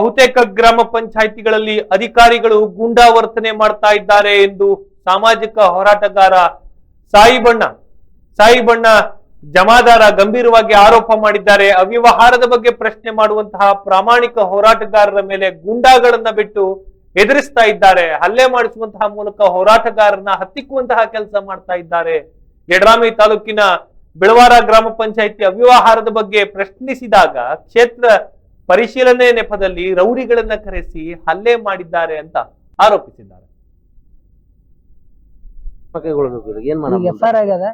ಬಹುತೇಕ ಗ್ರಾಮ ಪಂಚಾಯಿತಿಗಳಲ್ಲಿ ಅಧಿಕಾರಿಗಳು ಗೂಂಡಾವರ್ತನೆ ಮಾಡ್ತಾ ಇದ್ದಾರೆ ಎಂದು ಸಾಮಾಜಿಕ ಹೋರಾಟಗಾರ ಸಾಯಿಬಣ್ಣ ಸಾಯಿಬಣ್ಣ ಜಮಾದಾರ ಗಂಭೀರವಾಗಿ ಆರೋಪ ಮಾಡಿದ್ದಾರೆ. ಅವ್ಯವಹಾರದ ಬಗ್ಗೆ ಪ್ರಶ್ನೆ ಮಾಡುವಂತಹ ಪ್ರಾಮಾಣಿಕ ಹೋರಾಟಗಾರರ ಮೇಲೆ ಗೂಂಡಾಗಳನ್ನ ಬಿಟ್ಟು ಎದುರಿಸ್ತಾ ಇದ್ದಾರೆ. ಹಲ್ಲೆ ಮಾಡಿಸುವಂತಹ ಮೂಲಕ ಹೋರಾಟಗಾರರನ್ನ ಹತ್ತಿಕ್ಕುವಂತಹ ಕೆಲಸ ಮಾಡ್ತಾ ಇದ್ದಾರೆ. ಯಡ್ರಾಮಿ ತಾಲೂಕಿನ ಬಿಳವಾರ ಗ್ರಾಮ ಪಂಚಾಯಿತಿ ಅವ್ಯವಹಾರದ ಬಗ್ಗೆ ಪ್ರಶ್ನಿಸಿದಾಗ ಕ್ಷೇತ್ರ ಪರಿಶೀಲನೆ ನೆಪದಲ್ಲಿ ರೌಡಿಗಳನ್ನ ಕರೆಸಿ ಹಲ್ಲೆ ಮಾಡಿದ್ದಾರೆ ಅಂತ ಆರೋಪಿಸಿದ್ದಾರೆ. ಮಾಡೋದು? ಆಗ್ಯದ?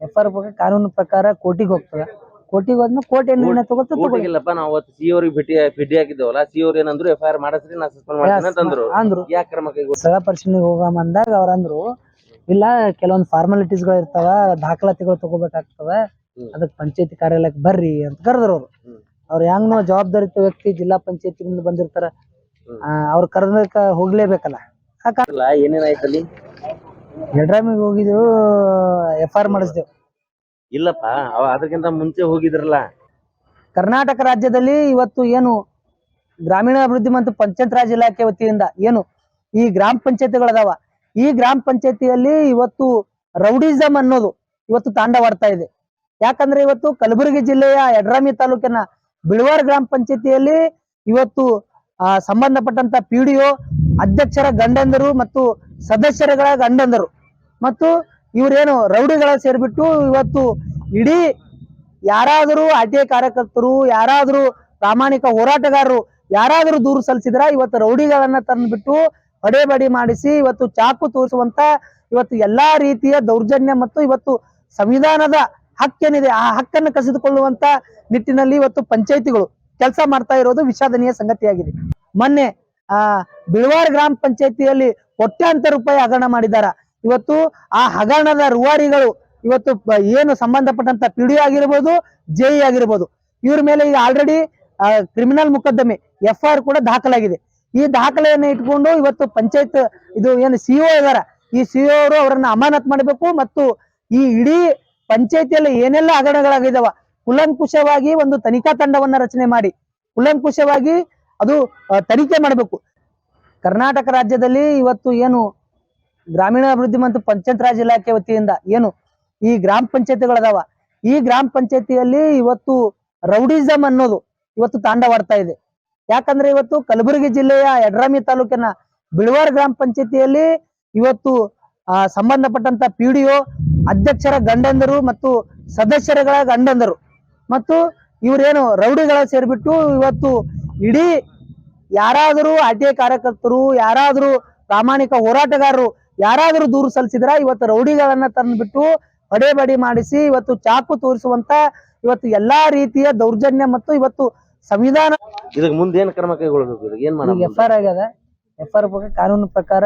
ಎಫ್ ಆರ್ ಬಗ್ಗೆ ಕಾನೂನು ಪ್ರಕಾರ ಕೋಟಿಗೆ ಹೋಗ್ತದ. ಕೋರ್ಟಿಗೆ ಹೋದ್ಮೇಲೆ ಕೋರ್ಟ್ ಏನ್ ನಿರ್ಣಯ ತಗೋತ ತಗೊಳ್ಳಿ. ಊಟಿಗಿಲ್ಲಪ್ಪ ನಾವು ಅವತ್ತು ಸಿ ಅವ್ರಿಗೆ ಭೇಟಿ ಭೇಟಿ ಹಾಕಿದ್ದೇವಲ್ಲ? ಸಿ ಅವ್ರು ಏನಂದ್ರು ಎಫ್ ಐ ಆರ್ ಮಾಡಿಸ್ರಿ ನಾ ಸಸ್ಪೆಂಡ್ ಮಾಡ್ತೀನಿ ಅಂತಂದ್ರು. ಅಂದ್ರು. ಯಾಕೆ ಕ್ರಮ ಕೈಗೊಳ್ಳಿ ಸ್ಥಳ ಪರಿಶೀಲನೆಗೆ ಹೋಗಮ್ಮ ಅಂದಾಗ ಅವ್ರ ಅಂದ್ರು ಇಲ್ಲ ಕೆಲವೊಂದು ಫಾರ್ಮಾಲಿಟೀಸ್ಗಳು ಇರ್ತಾವ ದಾಖಲಾತಿಗಳು ತಗೋಬೇಕಾಗ್ತದ ಹ್ಮ್. ಅದಕ್ಕೆ ಪಂಚಾಯತಿ ಕಾರ್ಯಾಲಯಕ್ಕೆ ಬರ್ರಿ ಅಂತ ಕರೆದ್ರು ಅವ್ರು. ಅವ್ರು ಹೆಂಗ್ನೋ ಜವಾಬ್ದಾರಿತ ವ್ಯಕ್ತಿ ಜಿಲ್ಲಾ ಪಂಚಾಯತಿಯಿಂದ ಬಂದಿರ್ತಾರ. ಅವ್ರ ಕರೆದಕ್ಕ ಹೋಗ್ಲೇಬೇಕಲ್ಲ. ಏನೇನಾಯ್ತು ಅಲ್ಲಿ? ಎಡ್ರಾಮಿಗೆ ಹೋಗಿದ್ದೆವು ಎಫ್ ಆರ್ ಮಾಡಿಸಿದೆವು. ಇಲ್ಲಪ್ಪ ಅವ ಅದಕ್ಕಿಂತ ಮುಂಚೆ ಹೋಗಿದ್ರಲ್ಲ. ಕರ್ನಾಟಕ ರಾಜ್ಯದಲ್ಲಿ ಇವತ್ತು ಏನು ಗ್ರಾಮೀಣಾಭಿವೃದ್ಧಿ ಮತ್ತು ಪಂಚಾಯತ್ ರಾಜ್ ಇಲಾಖೆ ವತಿಯಿಂದ ಏನು ಈ ಗ್ರಾಮ ಪಂಚಾಯತಿಗಳದಾವ. ಈ ಗ್ರಾಮ ಪಂಚಾಯತಿಯಲ್ಲಿ ಇವತ್ತು ರೌಡಿಸಮ್ ಅನ್ನೋದು ಇವತ್ತು ತಾಂಡವಾಡ್ತಾ ಇದೆ. ಯಾಕಂದ್ರೆ ಇವತ್ತು ಕಲಬುರಗಿ ಜಿಲ್ಲೆಯ ಯಡ್ರಾಮಿ ತಾಲೂಕಿನ ಬಿಳವಾರ ಗ್ರಾಮ ಪಂಚಾಯತಿಯಲ್ಲಿ ಇವತ್ತು ಸಂಬಂಧಪಟ್ಟಂತ ಪಿ ಡಿ ಒ, ಅಧ್ಯಕ್ಷರ ಗಂಡಂದರು ಮತ್ತು ಸದಸ್ಯರುಗಳ ಗಂಡಂದರು. ಮತ್ತು ಇವರೇನು ರೌಡಿಗಳ ಸೇರಿಬಿಟ್ಟು ಇವತ್ತು ಇಡೀ ಯಾರಾದರೂ ಐ ಕಾರ್ಯಕರ್ತರು, ಯಾರಾದರೂ ಪ್ರಾಮಾಣಿಕ ಹೋರಾಟಗಾರರು, ಯಾರಾದರೂ ದೂರು ಸಲ್ಲಿಸಿದ್ರ ಇವತ್ತು ರೌಡಿಗಳನ್ನ ತಂದ್ಬಿಟ್ಟು ಹೊಡೆಬಡಿ ಮಾಡಿಸಿ ಇವತ್ತು ಚಾಕು ತೋರಿಸುವಂತ ಇವತ್ತು ಎಲ್ಲಾ ರೀತಿಯ ದೌರ್ಜನ್ಯ ಮತ್ತು ಇವತ್ತು ಸಂವಿಧಾನದ ಹಕ್ಕೇನಿದೆ, ಆ ಹಕ್ಕನ್ನು ಕಸಿದುಕೊಳ್ಳುವಂತ ನಿಟ್ಟಿನಲ್ಲಿ ಇವತ್ತು ಪಂಚಾಯಿತಿಗಳು ಕೆಲಸ ಮಾಡ್ತಾ ಇರೋದು ವಿಷಾದನೀಯ ಸಂಗತಿಯಾಗಿದೆ. ಮೊನ್ನೆ, ಆ, ಬಿಳವಾರ ಗ್ರಾಮ ಪಂಚಾಯತಿಯಲ್ಲಿ ಕೋಟ್ಯಾಂತರ ರೂಪಾಯಿ ಹಗರಣ ಮಾಡಿದಾರ ಇವತ್ತು ಆ ಹಗರಣದ ರೂವಾರಿಗಳು ಇವತ್ತು ಏನು ಸಂಬಂಧಪಟ್ಟಂತ ಪಿ ಡಿ ಆಗಿರ್ಬೋದು, ಜೆ ಆಗಿರ್ಬೋದು, ಇವ್ರ ಮೇಲೆ ಈಗ ಆಲ್ರೆಡಿ ಕ್ರಿಮಿನಲ್ ಮೊಕದ್ದಮೆ, ಎಫ್ ಆರ್ ಕೂಡ ದಾಖಲಾಗಿದೆ. ಈ ದಾಖಲೆಯನ್ನು ಇಟ್ಕೊಂಡು ಇವತ್ತು ಪಂಚಾಯತ್, ಇದು ಏನು ಸಿಇಒ ಇದಾರ. ಈ ಸಿಇಒ ಅವರು ಅವರನ್ನ ಅಮಾನತ್ ಮಾಡಬೇಕು ಮತ್ತು ಈ ಇಡೀ ಪಂಚಾಯತಿಯಲ್ಲಿ ಏನೆಲ್ಲ ಹಗರಣಗಳಾಗಿದಾವ ಕುಲಂಕುಷವಾಗಿ ಒಂದು ತನಿಖಾ ತಂಡವನ್ನ ರಚನೆ ಮಾಡಿ ಕುಲಂಕುಷವಾಗಿ ಅದು ತನಿಖೆ ಮಾಡಬೇಕು. ಕರ್ನಾಟಕ ರಾಜ್ಯದಲ್ಲಿ ಇವತ್ತು ಏನು ಗ್ರಾಮೀಣಾಭಿವೃದ್ಧಿ ಮತ್ತು ಪಂಚಾಯತ್ ರಾಜ್ ಇಲಾಖೆ ವತಿಯಿಂದ ಏನು ಈ ಗ್ರಾಮ ಪಂಚಾಯತಿಗಳದಾವ? ಈ ಗ್ರಾಮ ಪಂಚಾಯತಿಯಲ್ಲಿ ಇವತ್ತು ರೌಡಿಸಮ್ ಅನ್ನೋದು ಇವತ್ತು ತಾಂಡವಾಡ್ತಾ ಇದೆ. ಯಾಕಂದ್ರೆ ಇವತ್ತು ಕಲಬುರಗಿ ಜಿಲ್ಲೆಯ ಯಡ್ರಾಮಿ ತಾಲೂಕಿನ ಬಿಳವಾರ ಗ್ರಾಮ ಪಂಚಾಯತಿಯಲ್ಲಿ ಇವತ್ತು ಆ, ಸಂಬಂಧಪಟ್ಟಂತ ಪಿ ಡಿ ಅಧ್ಯಕ್ಷರ ಗಂಡಂದರು ಮತ್ತು ಸದಸ್ಯರಗಳ ಗಂಡಂದರು. ಮತ್ತು ಇವರೇನು ರೌಡಿಗಳ ಸೇರಿಬಿಟ್ಟು ಇವತ್ತು ಇಡೀ ಯಾರಾದರೂ ಆರ್ ಟಿ ಐ ಕಾರ್ಯಕರ್ತರು ಯಾರಾದರೂ ಪ್ರಾಮಾಣಿಕ ಹೋರಾಟಗಾರರು ಯಾರಾದರೂ ದೂರು ಸಲ್ಲಿಸಿದ್ರ ಇವತ್ತು ರೌಡಿಗಳನ್ನ ತಂದ್ಬಿಟ್ಟು ಹೊಡೆಬಡಿ ಮಾಡಿಸಿ ಇವತ್ತು ಚಾಕು ತೋರಿಸುವಂತ ಇವತ್ತು ಎಲ್ಲಾ ರೀತಿಯ ದೌರ್ಜನ್ಯ ಮತ್ತು ಇವತ್ತು ಸಂವಿಧಾನ ಇದಕ್ಕೆ ಮುಂದೆ ಏನ್ ಕ್ರಮ ಕೈಗೊಳ್ಳಬೇಕು ಎಫ್ ಆರ್ ಆಗ್ಯದ. ಎಫ್ ಆರ್ ಬಗ್ಗೆ ಕಾನೂನು ಪ್ರಕಾರ